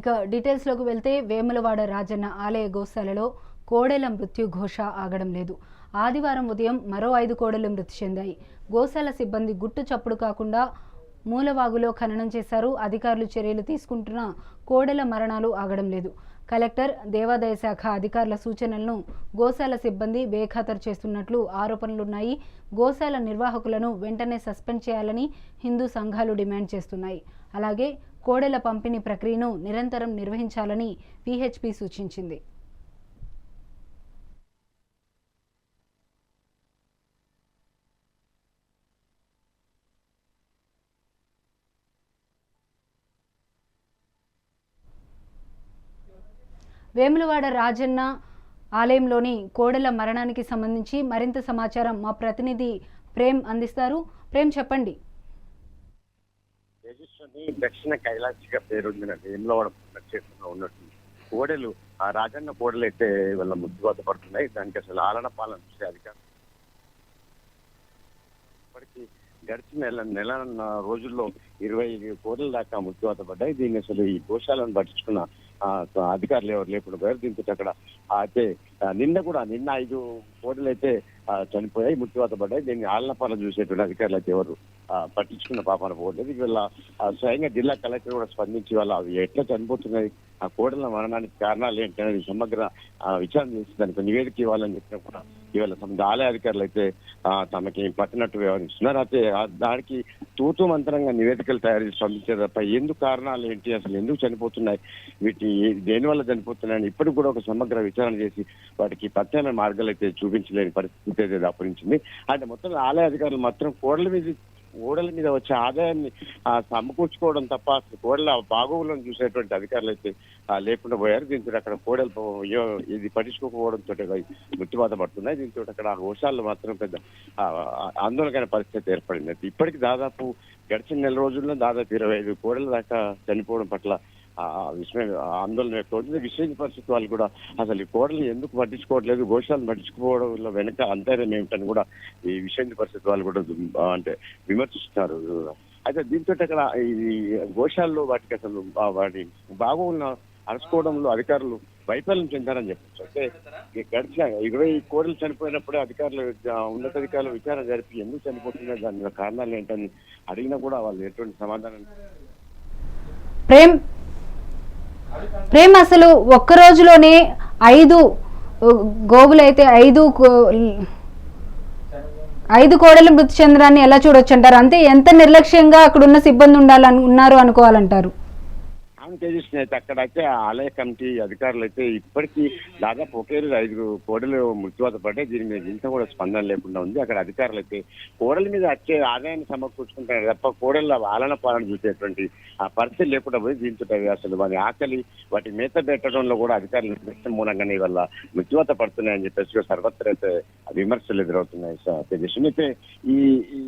ఇక డీటెయిల్స్లోకి వెళ్తే వేములవాడ రాజన్న ఆలయ గోశాలలో కోడెల మృత్యు ఘోష ఆగడం లేదు. ఆదివారం ఉదయం మరో ఐదు కోడెలు మృతి చెందాయి. గోశాల సిబ్బంది గుట్టు చప్పుడు కాకుండా మూలవాగులో ఖననం చేశారు. అధికారులు చర్యలు తీసుకుంటున్న కోడెల మరణాలు ఆగడం లేదు. కలెక్టర్ దేవాదాయ శాఖ అధికారుల సూచనలను గోశాల సిబ్బంది బేఖాతరు చేస్తున్నట్లు ఆరోపణలున్నాయి. గోశాల నిర్వాహకులను వెంటనే సస్పెండ్ చేయాలని హిందూ సంఘాలు డిమాండ్ చేస్తున్నాయి. అలాగే కోడెల పంపిణీ ప్రక్రియను నిరంతరం నిర్వహించాలని పీహెచ్పీ సూచించింది. వేములవాడ రాజన్న ఆలయంలోని కోడెల మరణానికి సంబంధించి మరింత సమాచారం మా ప్రతినిధి ప్రేమ్ అందిస్తారు. ప్రేమ్ చెప్పండి. తేజస్విని దక్షిణ కైలాసిగా పేరొందిన వేములవాడ క్షేత్రంలో ఉన్నట్టు కోడెలు ఆ రాజన్న కోడలు అయితే వాళ్ళ ముద్దుబాత పడుతున్నాయి. దానికి అసలు ఆలన పాలన చూసే అధికారం. ఇప్పటికీ గడిచిన నెల నెల రోజుల్లో ఇరవై కోడల దాకా ముద్దుబాత పడ్డాయి. దీన్ని అసలు ఈ దోషాలను పట్టించుకున్న అధికారులు ఎవరు లేకుండా పోయారు. దీంతో అక్కడ అయితే నిన్న కూడా నిన్న ఐదు కోటలు అయితే చనిపోయాయి మృత్యువాత పడ్డాయి దీన్ని ఆలన పాలన చూసేటువంటి అధికారులు అయితే ఎవరు పట్టించుకున్న పాపాన పోలేదు. వీళ్ళ స్వయంగా జిల్లా కలెక్టర్ కూడా స్పందించి వాళ్ళ అవి ఎట్లా చనిపోతున్నాయి ఆ కోడల మరణానికి కారణాలు ఏంటి అనేది సమగ్ర ఆ, విచారణ చేసి దానికి నివేదిక ఇవ్వాలని చెప్పినా కూడా ఇవాళ సంబంధ ఆలయ అధికారులు అయితే తమకి పట్టినట్టు వ్యవహరిస్తున్నారు అయితే దానికి తూతు మంత్రంగా నివేదికలు తయారు చేసి పంపించారు తప్ప ఎందుకు కారణాలు ఏంటి? అసలు ఎందుకు చనిపోతున్నాయి? వీటి దేనివల్ల చనిపోతున్నాయని ఇప్పటికి కూడా ఒక సమగ్ర విచారణ చేసి వాటికి ప్రత్యామ్నాయ మార్గాలు అయితే చూపించలేని పరిస్థితి అయితే దాపురించింది. అంటే మొత్తం ఆలయ అధికారులు మాత్రం కోడల మీద ఓడల మీద వచ్చే ఆదాయాన్ని సమకూర్చుకోవడం తప్ప అసలు కోడల బాగోగులను చూసేటువంటి అధికారులు అయితే లేకుండా పోయారు. దీంతో అక్కడ కోడలు ఇది పట్టించుకోకపోవడంతో మృత్యుబాధ పడుతున్నాయి. దీంతో అక్కడ ఆ మాత్రం పెద్ద ఆ, ఆందోళనకర పరిస్థితి ఏర్పడింది. ఇప్పటికి దాదాపు గడిచిన నెల రోజుల్లో దాదాపు ఇరవై ఐదు కోడల దాకా చనిపోవడం పట్ల విషయం ఆందోళన వ్యక్తమవుతుంది విశేష పరిస్థితి వాళ్ళు కూడా అసలు ఈ కోడలు ఎందుకు పట్టించుకోవట్లేదు గోశాలను పట్టించుకోవడం వెనక అంతర్యం ఏమిటని కూడా ఈ విషయ పరిస్థితి వాళ్ళు కూడా అంటే విమర్శిస్తున్నారు. అయితే దీంతో అక్కడ ఈ గోశాల్లో వాటికి అసలు వాటి బాగోగులను అరుచుకోవడంలో అధికారులు వైఫల్యం చెందారని చెప్పచ్చు. అంటే ఈ గడిచిన ఇరవై కోడలు చనిపోయినప్పుడే అధికారులు ఉన్నతాధికారులు విచారణ జరిపి ఎందుకు చనిపోతున్నాయి దాని కారణాలు ఏంటని అడిగినా కూడా వాళ్ళు ఎటువంటి సమాధానం ప్రేమ్ ప్రేమ అసలు ఒక్క రోజులోనే ఐదు ఉ, గోవులైతే ఐదు కో- ఐదు కోడలు మృతి చెందడాన్ని ఎలా చూడొచ్చు అంటారు అంతే ఎంత నిర్లక్ష్యంగా అక్కడ ఉన్న సిబ్బంది ఉండాలని ఉన్నారు అనుకోవాలంటారు. ఆమె అయితే అక్కడైతే ఆలయ కమిటీ అధికారులు అయితే ఇప్పటికీ దాదాపు ఒకే రోజు ఐదుగురు కోడలు మృత్యువాత పడ్డాయి. దీని మీద ఇంత కూడా స్పందన లేకుండా ఉంది. అక్కడ అధికారులు అయితే కోడల మీద వచ్చే ఆదాయాన్ని సమకూర్చుకుంటారు తప్ప కోడల ఆలన పాలన చూసేటువంటి ఆ పరిస్థితి లేకుండా పోయి దీంతో అసలు వారి ఆకలి వాటి మేత పెట్టడంలో కూడా అధికారులు నిర్లక్ష్యం మూలంగానే వల్ల మృత్యువాత పడుతున్నాయని చెప్పేసి సర్వత్ర అయితే విమర్శలు ఎదురవుతున్నాయి సార్. అయితే ఈ ఈ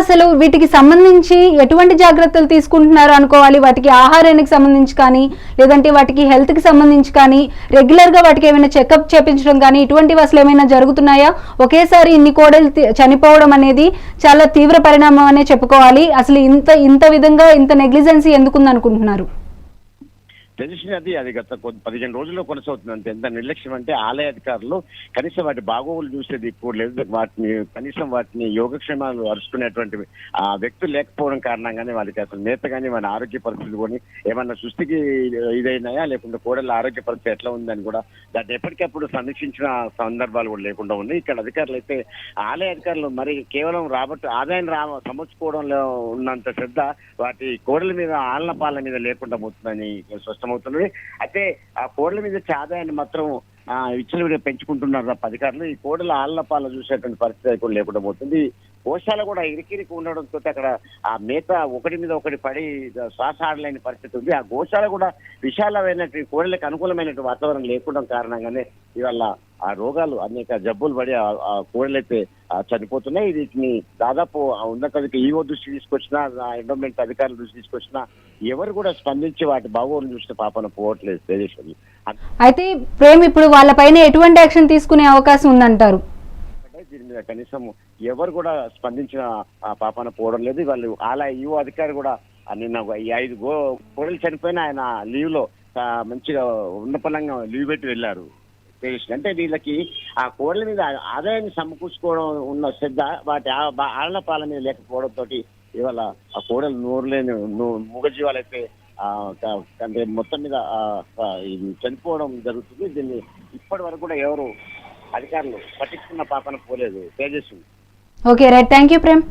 అసలు వీటికి సంబంధించి ఎటువంటి జాగ్రత్తలు తీసుకుంటున్నారు అనుకోవాలి? వాటికి ఆహారానికి సంబంధించి కానీ లేదంటే వాటికి హెల్త్కి కి సంబంధించి కానీ రెగ్యులర్గా వాటికి ఏమైనా చెకప్ చేపించడం కానీ ఇటువంటివి అసలు ఏమైనా జరుగుతున్నాయా? ఒకేసారి ఇన్ని కోడలు చనిపోవడం అనేది చాలా తీవ్ర పరిణామం అనే చెప్పుకోవాలి. అసలు ఇంత ఇంత విధంగా ఇంత నెగ్లిజెన్సీ ఎందుకుందనుకుంటున్నారు? తెలిసిన అది అది గత కొద్ది పదిహేను రోజుల్లో కొనసాగుతుంది అంతే. ఎంత నిర్లక్ష్యం అంటే ఆలయ అధికారులు కనీసం వాటి బాగోగులు చూసేది ఇప్పుడు లేదు. వాటిని కనీసం వాటిని యోగక్షేమాలు అరుచుకునేటువంటి ఆ వ్యక్తులు లేకపోవడం కారణంగానే వాళ్ళకి అసలు నేత కానీ మన ఆరోగ్య పరిస్థితులు కొని ఏమన్నా సుస్థికి ఇదైనాయా? లేకుంటే కోడళ్ళ ఆరోగ్య పరిస్థితి ఎట్లా ఉందని కూడా దాన్ని ఎప్పటికప్పుడు సమీక్షించిన సందర్భాలు కూడా లేకుండా ఉన్నాయి. ఇక్కడ అధికారులు అయితే ఆలయ అధికారులు మరి కేవలం రాబట్టు ఆదాయం రా సమర్చుకోవడంలో ఉన్నంత శ్రద్ధ వాటి కోడల మీద ఆలన పాలన మీద లేకుండా పోతుందని స్పష్టం స్పష్టమవుతున్నది అయితే ఆ కోడల మీద ఆదాయాన్ని మాత్రం ఆ విచ్చలవిడిగా పెంచుకుంటున్నారు తప్ప అధికారులు ఈ కోడల ఆళ్ళ పాల చూసేటువంటి పరిస్థితి కూడా లేకుండా పోతుంది. గోశాల కూడా ఇరికిరికి ఉండడంతో అక్కడ ఆ మేత ఒకటి మీద ఒకటి పడి శ్వాస ఆడలేని పరిస్థితి ఉంది. ఆ గోశాల కూడా విశాలమైనటువంటి కోడలకు అనుకూలమైనటువంటి వాతావరణం లేకుండా కారణంగానే ఇవాళ ఆ రోగాలు అనేక జబ్బులు పడి ఆ- కోడలైతే చనిపోతున్నాయి. వీటిని దాదాపు ఆ ఉన్నతాధిక ఈవో దృష్టి తీసుకొచ్చినా ఎండోమెంట్ అధికారుల దృష్టి తీసుకొచ్చినా ఎవరు కూడా స్పందించి వాటి బాగోగులు చూసిన పాపన పోవట్లేదు. తేజస్వరి అయితే ప్రేమ్ ఇప్పుడు వాళ్ళపైన ఎటువంటి యాక్షన్ తీసుకునే అవకాశం ఉందంటారు? కనీసం ఎవరు కూడా స్పందించిన ఆ పాపన పోవడం లేదు. వాళ్ళు ఆలయ ఈవో అధికారి కూడా నిన్న ఈ ఐదు గో కోడలు చనిపోయిన ఆయన లీవ్లో మంచిగా ఉన్నపలంగా లీవ్ పెట్టి వెళ్ళారు. అంటే వీళ్ళకి ఆ కోడల మీద ఆదాయాన్ని సమకూర్చుకోవడం ఉన్న శ్రద్ధ వాటి ఆ- పాలన పాల మీద లేకపోవడం తోటి ఇవాళ ఆ కోడలు నోరు లేని నూ- మూగజీవాలైతే ఆ, అంటే మొత్తం మీద చనిపోవడం జరుగుతుంది. దీన్ని ఇప్పటి వరకు కూడా ఎవరు అధికారులు పట్టించుకున్న పాపన పోలేదు. Tejaswi okay right. Thank you Prem.